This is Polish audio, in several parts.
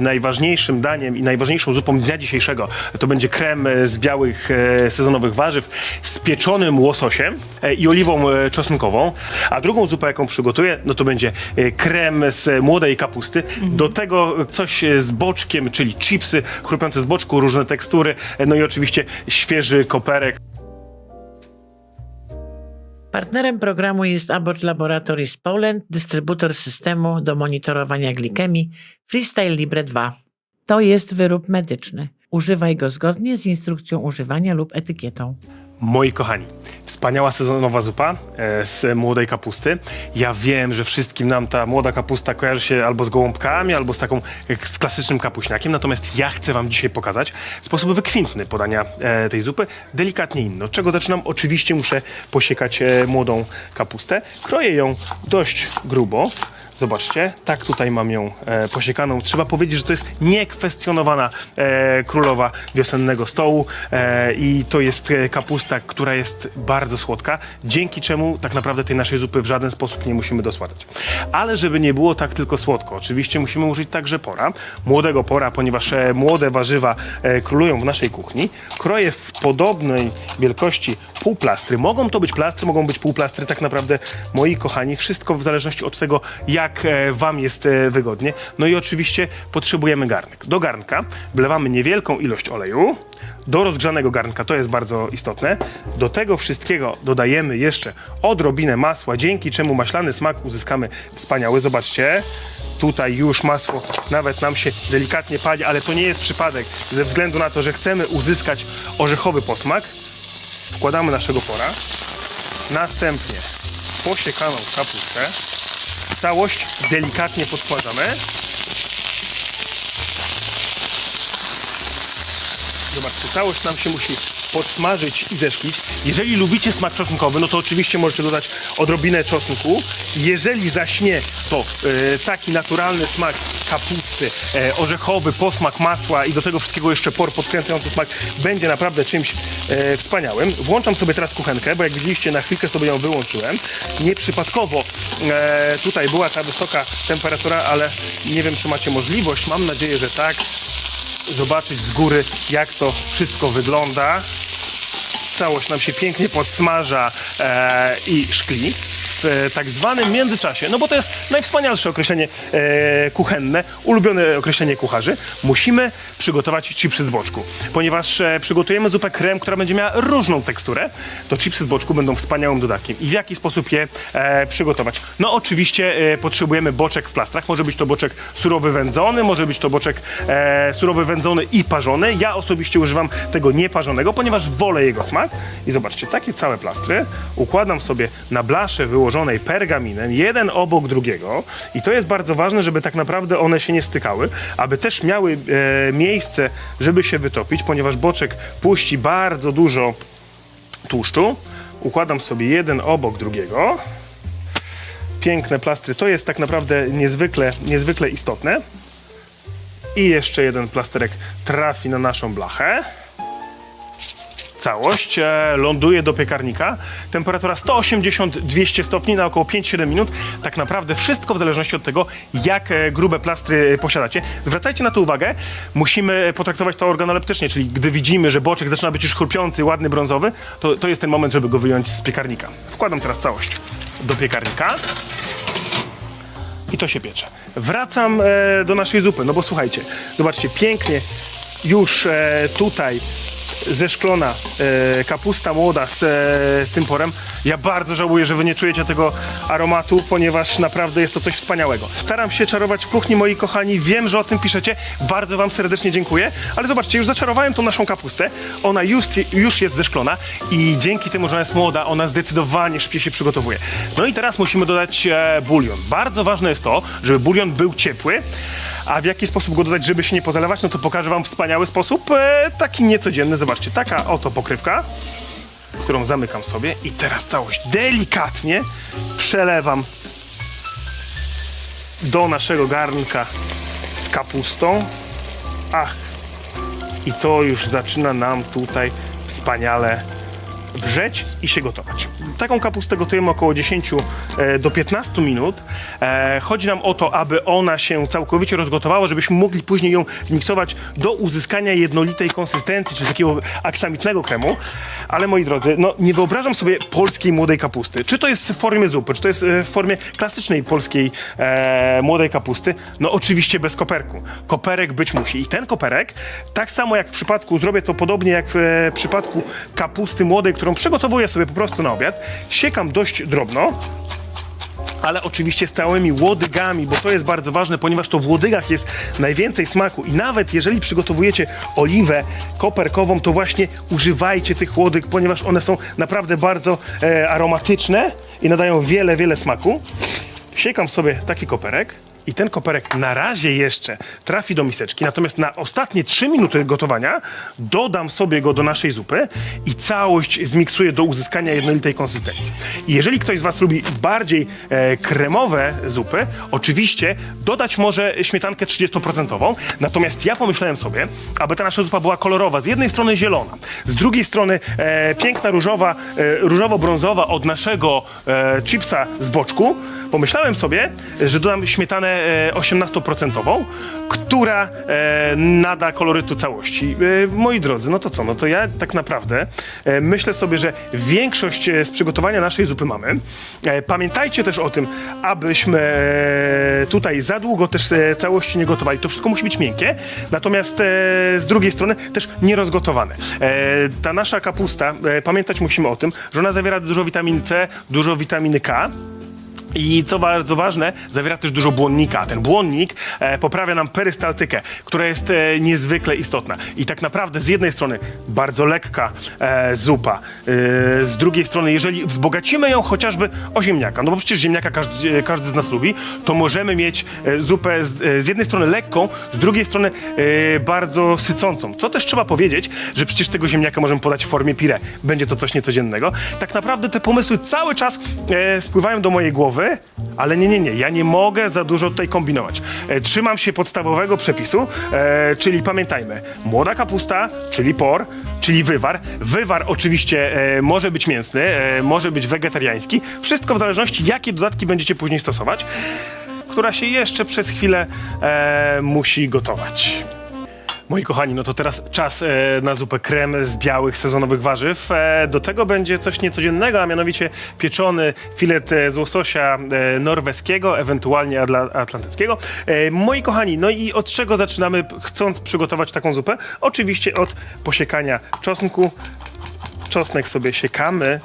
Najważniejszym daniem i najważniejszą zupą dnia dzisiejszego to będzie krem e, z białych e, sezonowych warzyw z pieczonym łososiem e, i oliwą e, czosnkową. A drugą zupę, jaką przygotuję, no to będzie e, krem z młodej kapusty. Do tego coś e, z boczkiem, czyli chipsy chrupiące z boczku, różne tekstury, e, no i oczywiście świeży koperek. Partnerem programu jest Abbott Laboratories Poland, dystrybutor systemu do monitorowania glikemii Freestyle Libre 2. To jest wyrób medyczny. Używaj go zgodnie z instrukcją używania lub etykietą. Moi kochani, wspaniała sezonowa zupa e, z młodej kapusty. Ja wiem, że wszystkim nam ta młoda kapusta kojarzy się albo z gołąbkami, albo z taką z klasycznym kapuśniakiem. Natomiast ja chcę wam dzisiaj pokazać sposób wykwintny podania e, tej zupy, delikatnie inny. Od czego zaczynam? Oczywiście muszę posiekać e, młodą kapustę. Kroję ją dość grubo. Zobaczcie, tak tutaj mam ją e, posiekaną. Trzeba powiedzieć, że to jest niekwestionowana e, królowa wiosennego stołu e, i to jest e, kapusta, która jest bardzo słodka, dzięki czemu tak naprawdę tej naszej zupy w żaden sposób nie musimy dosładzać. Ale żeby nie było tak tylko słodko, oczywiście musimy użyć także pora, młodego pora, ponieważ e, młode warzywa e, królują w naszej kuchni. Kroję w podobnej wielkości półplastry. Mogą to być plastry, mogą być półplastry, tak naprawdę, moi kochani, wszystko w zależności od tego, jak e, wam jest wygodnie. No i oczywiście potrzebujemy garnek. Do garnka wlewamy niewielką ilość oleju, do rozgrzanego garnka, to jest bardzo istotne. Do tego wszystkiego dodajemy jeszcze odrobinę masła, dzięki czemu maślany smak uzyskamy wspaniały. Zobaczcie, tutaj już masło nawet nam się delikatnie pali, ale to nie jest przypadek, ze względu na to, że chcemy uzyskać orzechowy posmak. Wkładamy naszego pora, następnie posiekaną kapustę, całość delikatnie podkładamy. Zobaczcie, całość nam się musi podsmażyć i zeszklić. Jeżeli lubicie smak czosnkowy, no to oczywiście możecie dodać odrobinę czosnku. Jeżeli zaś nie, to e, taki naturalny smak kapusty, e, orzechowy posmak masła i do tego wszystkiego jeszcze por podkręcający smak będzie naprawdę czymś e, wspaniałym. Włączam sobie teraz kuchenkę, bo jak widzieliście na chwilkę sobie ją wyłączyłem. Nieprzypadkowo e, tutaj była ta wysoka temperatura, ale nie wiem czy macie możliwość, mam nadzieję, że tak zobaczyć z góry, jak to wszystko wygląda. Całość nam się pięknie podsmaża e, i szkli e, tak zwanym międzyczasie, no bo to jest najwspanialsze określenie e, kuchenne, ulubione określenie kucharzy, musimy przygotować chipsy z boczku. Ponieważ e, przygotujemy zupę krem, która będzie miała różną teksturę, to chipsy z boczku będą wspaniałym dodatkiem. I w jaki sposób je e, przygotować? No oczywiście e, potrzebujemy boczek w plastrach. Może być to boczek surowy wędzony, może być to boczek e, surowy wędzony i parzony. Ja osobiście używam tego nieparzonego, ponieważ wolę jego smak. I zobaczcie, takie całe plastry układam sobie na blasze wyłożonej pergaminem, jeden obok drugiego. I to jest bardzo ważne, żeby tak naprawdę one się nie stykały, aby też miały e, miejsce, żeby się wytopić, ponieważ boczek puści bardzo dużo tłuszczu. Układam sobie jeden obok drugiego. Piękne plastry. To jest tak naprawdę niezwykle, niezwykle istotne. I jeszcze jeden plasterek trafi na naszą blachę. Całość e, ląduje do piekarnika. Temperatura 180-200 stopni na około 5-7 minut. Tak naprawdę wszystko w zależności od tego, jak e, grube plastry posiadacie. Zwracajcie na to uwagę. Musimy potraktować to organoleptycznie, czyli gdy widzimy, że boczek zaczyna być już chrupiący, ładny, brązowy, to, to jest ten moment, żeby go wyjąć z piekarnika. Wkładam teraz całość do piekarnika. I to się piecze. Wracam e, do naszej zupy, no bo słuchajcie, zobaczcie, pięknie już e, tutaj zeszklona e, kapusta młoda z e, tym porem. Ja bardzo żałuję, że wy nie czujecie tego aromatu, ponieważ naprawdę jest to coś wspaniałego. Staram się czarować w kuchni, moi kochani. Wiem, że o tym piszecie. Bardzo wam serdecznie dziękuję. Ale zobaczcie, już zaczarowałem tą naszą kapustę. Ona już, już jest zeszklona i dzięki temu, że ona jest młoda, ona zdecydowanie szybciej się przygotowuje. No i teraz musimy dodać e, bulion. Bardzo ważne jest to, żeby bulion był ciepły. A w jaki sposób go dodać, żeby się nie pozalewać, no to pokażę wam wspaniały sposób, e, taki niecodzienny. Zobaczcie, taka oto pokrywka, którą zamykam sobie i teraz całość delikatnie przelewam do naszego garnka z kapustą. Ach, i to już zaczyna nam tutaj wspaniale wrzeć i się gotować. Taką kapustę gotujemy około 10 e, do 15 minut. E, chodzi nam o to, aby ona się całkowicie rozgotowała, żebyśmy mogli później ją miksować do uzyskania jednolitej konsystencji, czy takiego aksamitnego kremu. Ale moi drodzy, no nie wyobrażam sobie polskiej młodej kapusty. Czy to jest w formie zupy, czy to jest e, w formie klasycznej polskiej e, młodej kapusty? No oczywiście bez koperku. Koperek być musi. I ten koperek, tak samo jak w przypadku, zrobię to podobnie jak w przypadku kapusty młodej, którą przygotowuję sobie po prostu na obiad, siekam dość drobno, ale oczywiście z całymi łodygami, bo to jest bardzo ważne, ponieważ to w łodygach jest najwięcej smaku i nawet jeżeli przygotowujecie oliwę koperkową, to właśnie używajcie tych łodyg, ponieważ one są naprawdę bardzo e, aromatyczne i nadają wiele, wiele smaku. Siekam sobie taki koperek. I ten koperek na razie jeszcze trafi do miseczki, natomiast na ostatnie 3 minuty gotowania dodam sobie go do naszej zupy i całość zmiksuję do uzyskania jednolitej konsystencji. I jeżeli ktoś z Was lubi bardziej e, kremowe zupy, oczywiście dodać może śmietankę 30%, natomiast ja pomyślałem sobie, aby ta nasza zupa była kolorowa, z jednej strony zielona, z drugiej strony e, piękna różowa, e, różowo-brązowa od naszego e, chipsa z boczku, pomyślałem sobie, że dodam śmietanę e, 18%, która e, nada kolorytu całości. E, moi drodzy, no to co? No to ja tak naprawdę e, myślę sobie, że większość e, z przygotowania naszej zupy mamy. E, pamiętajcie też o tym, abyśmy e, tutaj za długo też e, całości nie gotowali. To wszystko musi być miękkie, natomiast e, z drugiej strony też nierozgotowane. E, ta nasza kapusta, e, pamiętać musimy o tym, że ona zawiera dużo witaminy C, dużo witaminy K. I co bardzo ważne, zawiera też dużo błonnika. Ten błonnik e, poprawia nam perystaltykę, która jest e, niezwykle istotna. I tak naprawdę z jednej strony bardzo lekka e, zupa, e, z drugiej strony, jeżeli wzbogacimy ją chociażby o ziemniaka, no bo przecież ziemniaka każdy, każdy z nas lubi, to możemy mieć e, zupę z, e, z jednej strony lekką, z drugiej strony e, bardzo sycącą. Co też trzeba powiedzieć, że przecież tego ziemniaka możemy podać w formie pire. Będzie to coś niecodziennego. Tak naprawdę te pomysły cały czas e, spływają do mojej głowy, ale nie, nie, nie. Ja nie mogę za dużo tutaj kombinować. E, trzymam się podstawowego przepisu, e, czyli pamiętajmy, młoda kapusta, czyli por, czyli wywar. Wywar oczywiście e, może być mięsny, e, może być wegetariański. Wszystko w zależności, jakie dodatki będziecie później stosować, która się jeszcze przez chwilę e, musi gotować. Moi kochani, no to teraz czas e, na zupę krem z białych sezonowych warzyw. E, do tego będzie coś niecodziennego, a mianowicie pieczony filet e, z łososia e, norweskiego, ewentualnie adla, atlantyckiego. E, moi kochani, no i od czego zaczynamy, chcąc przygotować taką zupę? Oczywiście od posiekania czosnku. Czosnek sobie siekamy,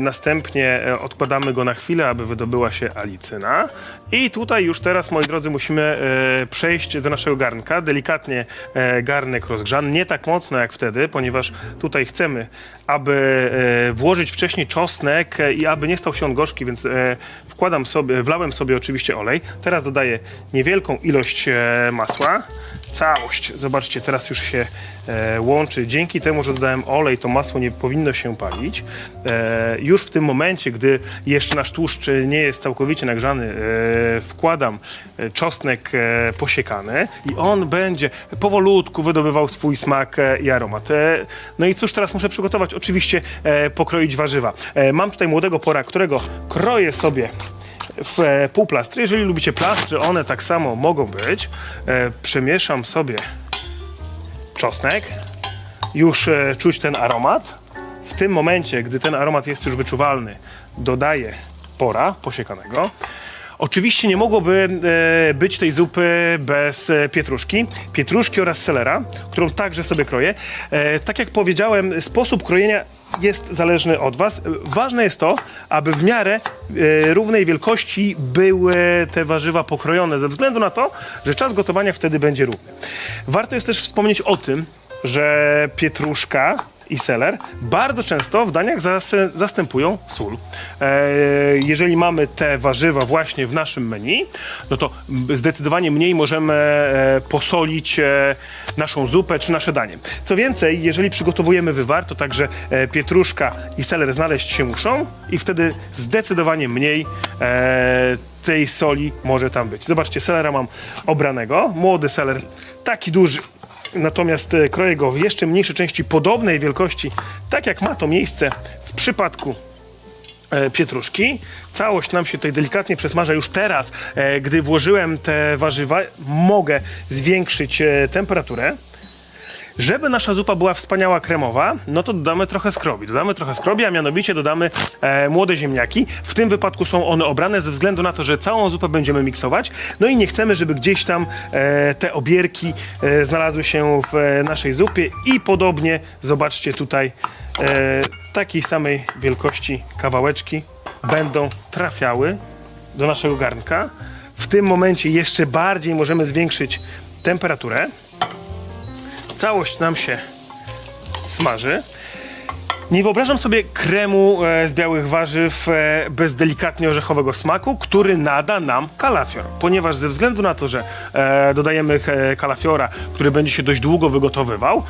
następnie e, odkładamy go na chwilę, aby wydobyła się alicyna. I tutaj już teraz, moi drodzy, musimy e, przejść do naszego garnka. Delikatnie e, garnek rozgrzany, nie tak mocno jak wtedy, ponieważ tutaj chcemy, aby e, włożyć wcześniej czosnek e, i aby nie stał się on gorzki, więc e, wkładam sobie, wlałem sobie oczywiście olej. Teraz dodaję niewielką ilość e, masła całość. Zobaczcie, teraz już się e, łączy. Dzięki temu, że dodałem olej, to masło nie powinno się palić. E, już w tym momencie, gdy jeszcze nasz tłuszcz nie jest całkowicie nagrzany, e, wkładam e, czosnek e, posiekany i on będzie powolutku wydobywał swój smak e, i aromat. E, no i cóż teraz muszę przygotować? Oczywiście e, pokroić warzywa. E, mam tutaj młodego pora, którego kroję sobie w e, półplastry. Jeżeli lubicie plastry, one tak samo mogą być. E, przemieszam sobie czosnek. Już e, czuć ten aromat. W tym momencie, gdy ten aromat jest już wyczuwalny, dodaję pora posiekanego. Oczywiście nie mogłoby e, być tej zupy bez e, pietruszki, pietruszki oraz selera, którą także sobie kroję. E, tak jak powiedziałem, sposób krojenia jest zależny od Was. Ważne jest to, aby w miarę e, równej wielkości były te warzywa pokrojone, ze względu na to, że czas gotowania wtedy będzie równy. Warto jest też wspomnieć o tym, że pietruszka i seler bardzo często w daniach zas zastępują sól. E, jeżeli mamy te warzywa właśnie w naszym menu, no to zdecydowanie mniej możemy e, posolić e, naszą zupę czy nasze danie. Co więcej, jeżeli przygotowujemy wywar, to także pietruszka i seler znaleźć się muszą i wtedy zdecydowanie mniej tej soli może tam być. Zobaczcie, selera mam obranego, młody seler, taki duży, Natomiast e, kroję go w jeszcze mniejszej części podobnej wielkości, tak jak ma to miejsce w przypadku e, pietruszki. Całość nam się tutaj delikatnie przesmaża już teraz. E, gdy włożyłem te warzywa, mogę zwiększyć temperaturę. Żeby nasza zupa była wspaniała kremowa, no to dodamy trochę skrobi. Dodamy trochę skrobi, a mianowicie dodamy e, młode ziemniaki. W tym wypadku są one obrane ze względu na to, że całą zupę będziemy miksować. No i nie chcemy, żeby gdzieś tam e, te obierki e, znalazły się w e, naszej zupie. I podobnie, zobaczcie tutaj, e, takiej samej wielkości kawałeczki będą trafiały do naszego garnka. W tym momencie jeszcze bardziej możemy zwiększyć temperaturę całość nam się smaży. Nie wyobrażam sobie kremu e, z białych warzyw e, bez delikatnie orzechowego smaku, który nada nam kalafior. Ponieważ ze względu na to, że e, dodajemy kalafiora, który będzie się dość długo wygotowywał,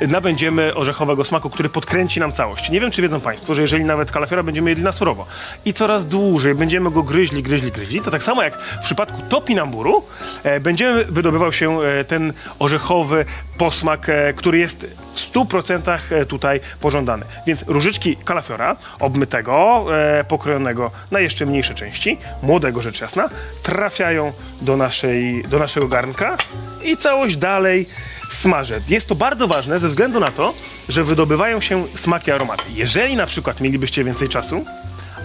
nabędziemy orzechowego smaku, który podkręci nam całość. Nie wiem, czy wiedzą Państwo, że jeżeli nawet kalafiora będziemy jedli na surowo i coraz dłużej będziemy go gryźli, gryźli, gryźli, to tak samo jak w przypadku topinamburu e, będziemy wydobywał się e, ten orzechowy posmak, e, który jest w 100% e, tutaj pożądany. Więc różyczki kalafiora, obmytego, e, pokrojonego na jeszcze mniejsze części, młodego rzecz jasna, trafiają do, naszej, do naszego garnka i całość dalej smażę. Jest to bardzo ważne ze względu na to, że wydobywają się smaki aromaty. Jeżeli na przykład mielibyście więcej czasu,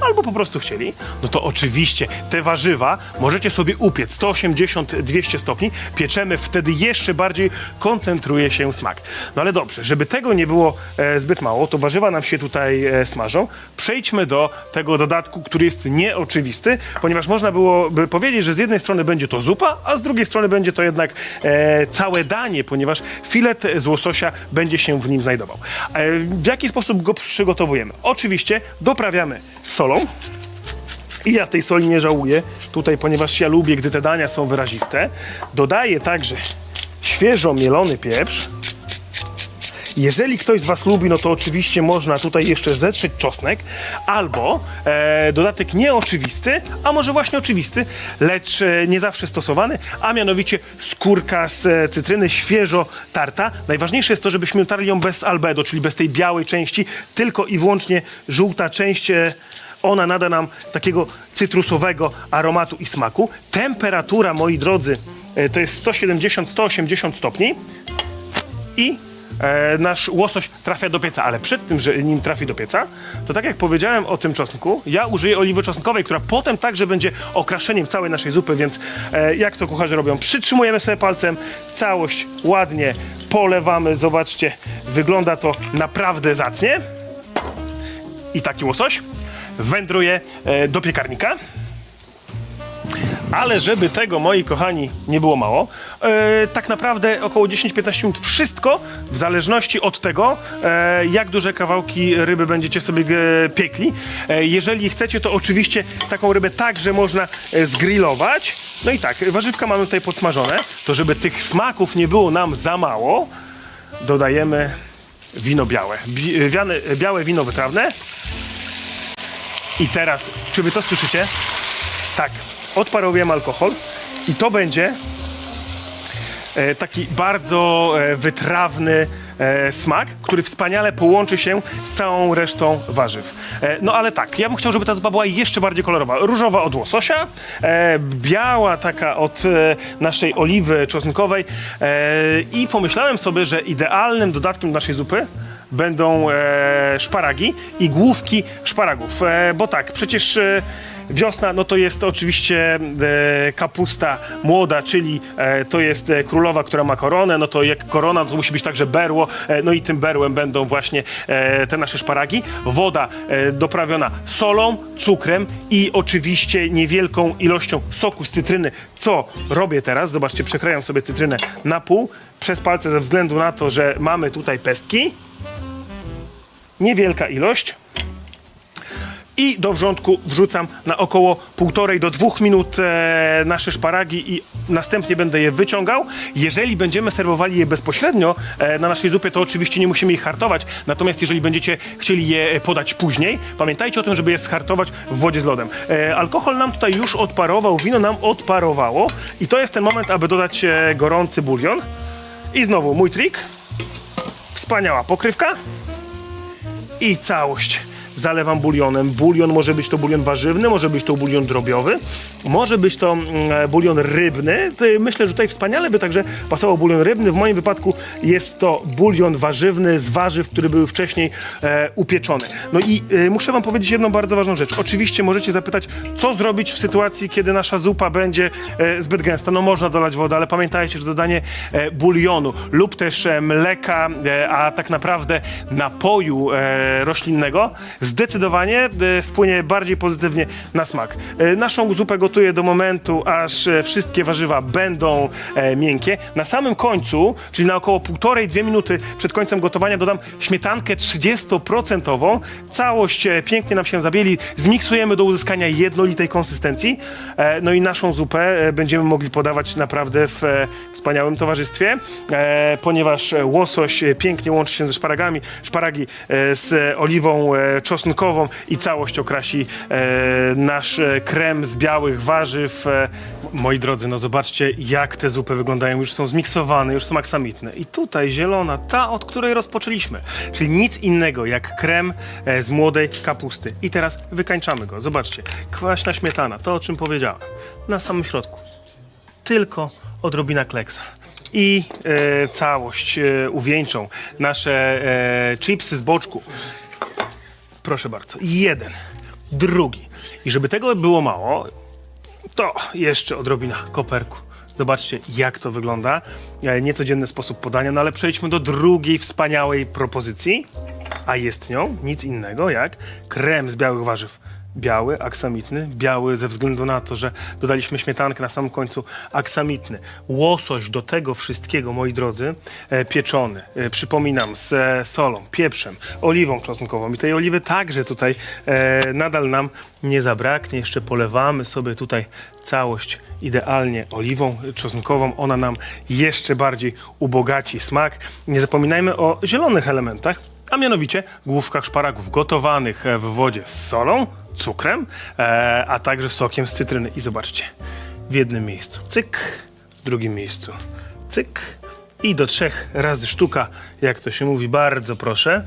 albo po prostu chcieli, no to oczywiście te warzywa możecie sobie upiec 180-200 stopni. Pieczemy, wtedy jeszcze bardziej koncentruje się smak. No ale dobrze, żeby tego nie było e, zbyt mało, to warzywa nam się tutaj e, smażą. Przejdźmy do tego dodatku, który jest nieoczywisty, ponieważ można byłoby powiedzieć, że z jednej strony będzie to zupa, a z drugiej strony będzie to jednak e, całe danie, ponieważ filet z łososia będzie się w nim znajdował. E, w jaki sposób go przygotowujemy? Oczywiście doprawiamy solą. I ja tej soli nie żałuję tutaj, ponieważ ja lubię, gdy te dania są wyraziste. Dodaję także świeżo mielony pieprz. Jeżeli ktoś z Was lubi, no to oczywiście można tutaj jeszcze zetrzeć czosnek, albo e, dodatek nieoczywisty, a może właśnie oczywisty, lecz e, nie zawsze stosowany, a mianowicie skórka z e, cytryny świeżo tarta. Najważniejsze jest to, żebyśmy tarli ją bez albedo, czyli bez tej białej części, tylko i wyłącznie żółta część. E, ona nada nam takiego cytrusowego aromatu i smaku. Temperatura, moi drodzy, e, to jest 170-180 stopni i e, nasz łosoś trafia do pieca, ale przed tym, że nim trafi do pieca, to tak jak powiedziałem o tym czosnku, ja użyję oliwy czosnkowej, która potem także będzie okraszeniem całej naszej zupy, więc e, jak to kucharze robią? Przytrzymujemy sobie palcem, całość ładnie polewamy, zobaczcie, wygląda to naprawdę zacnie. I taki łosoś wędruje e, do piekarnika. Ale żeby tego, moi kochani, nie było mało, e, tak naprawdę około 10-15 minut wszystko, w zależności od tego, e, jak duże kawałki ryby będziecie sobie piekli. Jeżeli chcecie, to oczywiście taką rybę także można e, zgrillować. No i tak, warzywka mamy tutaj podsmażone, to żeby tych smaków nie było nam za mało, dodajemy wino białe. Bi, białe wino wytrawne. I teraz, czy wy to słyszycie? Tak, odparowujemy alkohol i to będzie e, taki bardzo e, wytrawny e, smak, który wspaniale połączy się z całą resztą warzyw. No ale tak, ja bym chciał, żeby ta zupa była jeszcze bardziej kolorowa. Różowa od łososia, biała taka od naszej oliwy czosnkowej i pomyślałem sobie, że idealnym dodatkiem do naszej zupy będą e, szparagi i główki szparagów. E, bo tak, przecież e, wiosna, no to jest oczywiście e, kapusta młoda, czyli e, to jest e, królowa, która ma koronę, no to jak korona, to musi być także berło, e, no i tym berłem będą właśnie e, te nasze szparagi. Woda e, doprawiona solą, cukrem i oczywiście niewielką ilością soku z cytryny, co robię teraz. Zobaczcie, przekrajam sobie cytrynę na pół przez palce ze względu na to, że mamy tutaj pestki niewielka ilość. I do wrzątku wrzucam na około półtorej do dwóch minut e, nasze szparagi i następnie będę je wyciągał. Jeżeli będziemy serwowali je bezpośrednio e, na naszej zupie, to oczywiście nie musimy ich hartować. Natomiast jeżeli będziecie chcieli je podać później, pamiętajcie o tym, żeby je schartować w wodzie z lodem. E, alkohol nam tutaj już odparował, wino nam odparowało i to jest ten moment, aby dodać e, gorący bulion. I znowu mój trik. Wspaniała pokrywka i całość zalewam bulionem. Bulion może być to bulion warzywny, może być to bulion drobiowy, może być to mm, bulion rybny. Myślę, że tutaj wspaniale by także pasował bulion rybny. W moim wypadku jest to bulion warzywny z warzyw, które były wcześniej e, upieczone. No i e, muszę wam powiedzieć jedną bardzo ważną rzecz. Oczywiście możecie zapytać, co zrobić w sytuacji, kiedy nasza zupa będzie e, zbyt gęsta. No można dolać wodę, ale pamiętajcie, że dodanie e, bulionu lub też e, mleka, e, a tak naprawdę napoju e, roślinnego zdecydowanie e, wpłynie bardziej pozytywnie na smak. E, naszą zupę gotuję do momentu, aż e, wszystkie warzywa będą miękkie. Na samym końcu, czyli na około półtorej, dwie minuty przed końcem gotowania dodam śmietankę 30%. Całość pięknie nam się zabieli. Zmiksujemy do uzyskania jednolitej konsystencji. No i naszą zupę będziemy mogli podawać naprawdę w wspaniałym towarzystwie, ponieważ łosoś pięknie łączy się ze szparagami, szparagi z oliwą e, czosnkową i całość okrasi e, nasz e, krem z białych warzyw. E, moi drodzy, no zobaczcie jak te zupy wyglądają. Już są zmiksowane, już są aksamitne. I tutaj zielona, ta od której rozpoczęliśmy. Czyli nic innego jak krem e, z młodej kapusty. I teraz wykańczamy go. Zobaczcie, kwaśna śmietana, to o czym powiedziałem. Na samym środku tylko odrobina kleksa. I e, całość e, uwieńczą nasze e, chipsy z boczku. Proszę bardzo. Jeden, drugi. I żeby tego było mało, to jeszcze odrobina koperku. Zobaczcie, jak to wygląda. E, Niecodzienny sposób podania, no ale przejdźmy do drugiej wspaniałej propozycji, a jest nią nic innego jak krem z białych warzyw. Biały, aksamitny, biały ze względu na to, że dodaliśmy śmietankę na samym końcu, aksamitny. Łosoś do tego wszystkiego, moi drodzy, e, pieczony, e, przypominam, z e, solą, pieprzem, oliwą czosnkową. I tej oliwy także tutaj e, nadal nam nie zabraknie. Jeszcze polewamy sobie tutaj całość idealnie oliwą czosnkową. Ona nam jeszcze bardziej ubogaci smak. Nie zapominajmy o zielonych elementach, a mianowicie główkach szparagów gotowanych e, w wodzie z solą, cukrem, e, a także sokiem z cytryny. I zobaczcie, w jednym miejscu cyk, w drugim miejscu cyk i do trzech razy sztuka, jak to się mówi, bardzo proszę.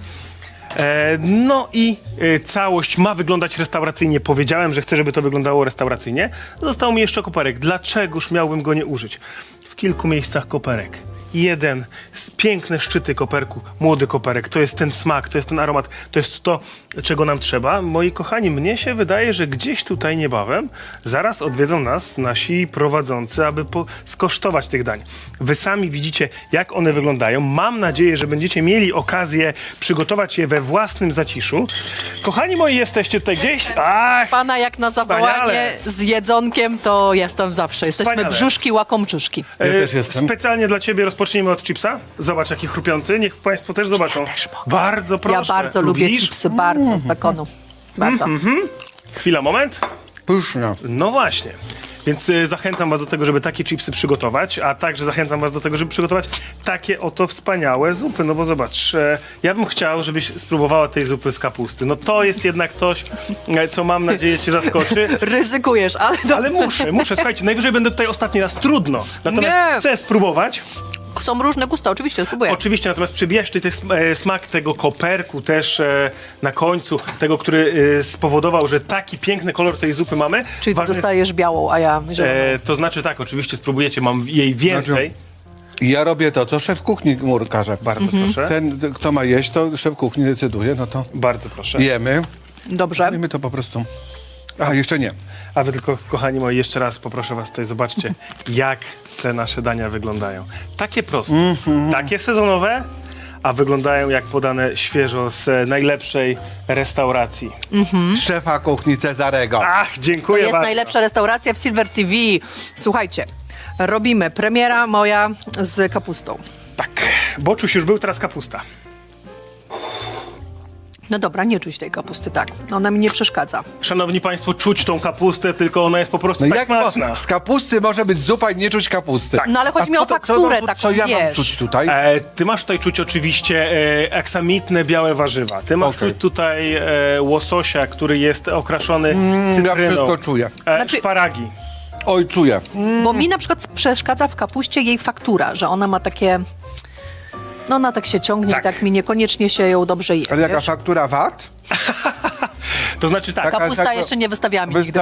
E, no i e, całość ma wyglądać restauracyjnie. Powiedziałem, że chcę, żeby to wyglądało restauracyjnie. Został mi jeszcze koperek. Dlaczegoż miałbym go nie użyć? W kilku miejscach koperek. Jeden z piękne szczyty koperku, młody koperek. To jest ten smak, to jest ten aromat, to jest to, czego nam trzeba. Moi kochani, mnie się wydaje, że gdzieś tutaj niebawem zaraz odwiedzą nas nasi prowadzący, aby po- skosztować tych dań. Wy sami widzicie, jak one wyglądają. Mam nadzieję, że będziecie mieli okazję przygotować je we własnym zaciszu. Kochani moi, jesteście tutaj gdzieś. Ach, Pana jak na zawołanie Wspaniale. z jedzonkiem, to jestem zawsze. Jesteśmy Wspaniale. brzuszki, łakomczuszki. Ja też jestem. Specjalnie dla ciebie rozpoczniemy od chipsa. Zobacz, jaki chrupiący. Niech państwo też zobaczą. Bardzo proszę. Ja bardzo lubię Lubisz? chipsy, bardzo, z bekonu. Bardzo. Chwila, moment. Pyszne. No właśnie. Więc y, zachęcam was do tego, żeby takie chipsy przygotować, a także zachęcam was do tego, żeby przygotować takie oto wspaniałe zupy. No bo zobacz, e, ja bym chciał, żebyś spróbowała tej zupy z kapusty. No to jest jednak coś, e, co mam nadzieję cię zaskoczy. Ryzykujesz, ale Ale muszę, muszę, słuchajcie, najwyżej będę tutaj ostatni raz trudno. Natomiast Nie. chcę spróbować. Są różne gusta, oczywiście, spróbuję. Oczywiście, natomiast przebijać tutaj sm- e, smak tego koperku też e, na końcu, tego, który e, spowodował, że taki piękny kolor tej zupy mamy. Czyli ty Ważne jest- dostajesz białą, a ja zieloną. E, to znaczy tak, oczywiście spróbujecie, mam jej więcej. Ja robię to, co szef kuchni mur każe. Bardzo proszę. Ten, kto ma jeść, to szef kuchni decyduje, no to Bardzo proszę. jemy. Dobrze. I my to po prostu... A, jeszcze nie. A wy tylko, kochani moi, jeszcze raz poproszę was tutaj, zobaczcie, jak te nasze dania wyglądają. Takie proste, takie sezonowe, a wyglądają jak podane świeżo z e, najlepszej restauracji. Szefa kuchni Cezarego. Ach, To dziękuję jest bardzo. najlepsza restauracja w Silver TV. Słuchajcie, robimy premiera moja z kapustą. Tak, boczuś już był, teraz kapusta. No dobra, nie czuć tej kapusty, tak. Ona mi nie przeszkadza. Szanowni Państwo, czuć tą kapustę, tylko ona jest po prostu No tak jak smaczna. mo- z kapusty może być zupa i nie czuć kapusty. No ale chodzi A mi o fakturę co, taką, Co ja mam wiesz. czuć tutaj? E, ty masz tutaj czuć oczywiście e, aksamitne białe warzywa. Ty masz Okej. czuć tutaj e, łososia, który jest okraszony ja cytryną. wszystko czuję. E, Znaczy- Szparagi. Oj, czuję. Bo mi na przykład przeszkadza w kapuście jej faktura, że ona ma takie... No ona tak się ciągnie Tak. tak mi niekoniecznie się ją dobrze je. Ale jaka wiesz? faktura VAT? To znaczy tak, Taka- Kapusta taka- jeszcze nie wystawiała mi nigdy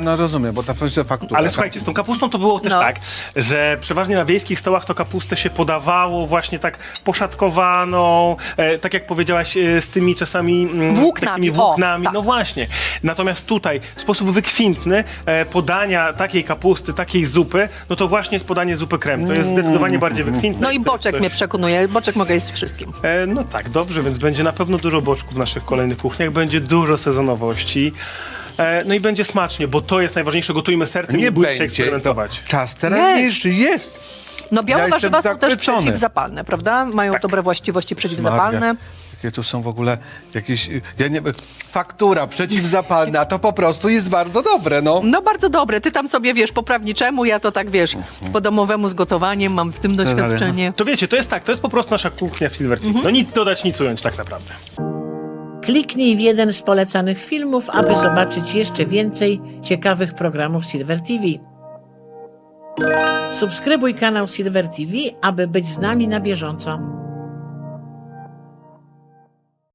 no rozumiem, bo ta faktura. faktura Ale tak. słuchajcie, z tą kapustą to było też No. tak, że przeważnie na wiejskich stołach to kapustę się podawało właśnie tak poszatkowaną, e, tak jak powiedziałaś, e, z tymi czasami mm, Włóknami, takimi o, włóknami. tak. No właśnie. Natomiast tutaj sposób wykwintny e, podania takiej kapusty, takiej zupy, no to właśnie jest podanie zupy krem. To jest zdecydowanie bardziej wykwintne. No i to jest boczek coś- mnie przekonuje. Boczek mogę jeść z wszystkim. E, no tak, dobrze, więc będzie na pewno dużo boczków w naszych kolejnych kuchniach, będzie dużo sezonowości. E, no i będzie smacznie, bo to jest najważniejsze, gotujmy sercem, nie, Nie bójcie się będzie. eksperymentować. Czas teraźniejszy jest. No białe Ja warzywa jestem są też zachwycony. przeciwzapalne, prawda? Mają Tak. dobre właściwości przeciwzapalne. Maria, Jakie tu są w ogóle jakieś. Ja nie Faktura przeciwzapalna to po prostu jest bardzo dobre, no. No bardzo dobre. Ty tam sobie wiesz po prawniczemu, ja to tak wiesz, po domowemu z gotowaniem, mam w tym doświadczenie. To wiecie, to jest tak, to jest po prostu nasza kuchnia w Silver TV. No nic dodać, nic ująć tak naprawdę. Kliknij w jeden z polecanych filmów, aby zobaczyć jeszcze więcej ciekawych programów Silver TV. Subskrybuj kanał Silver TV, aby być z nami na bieżąco.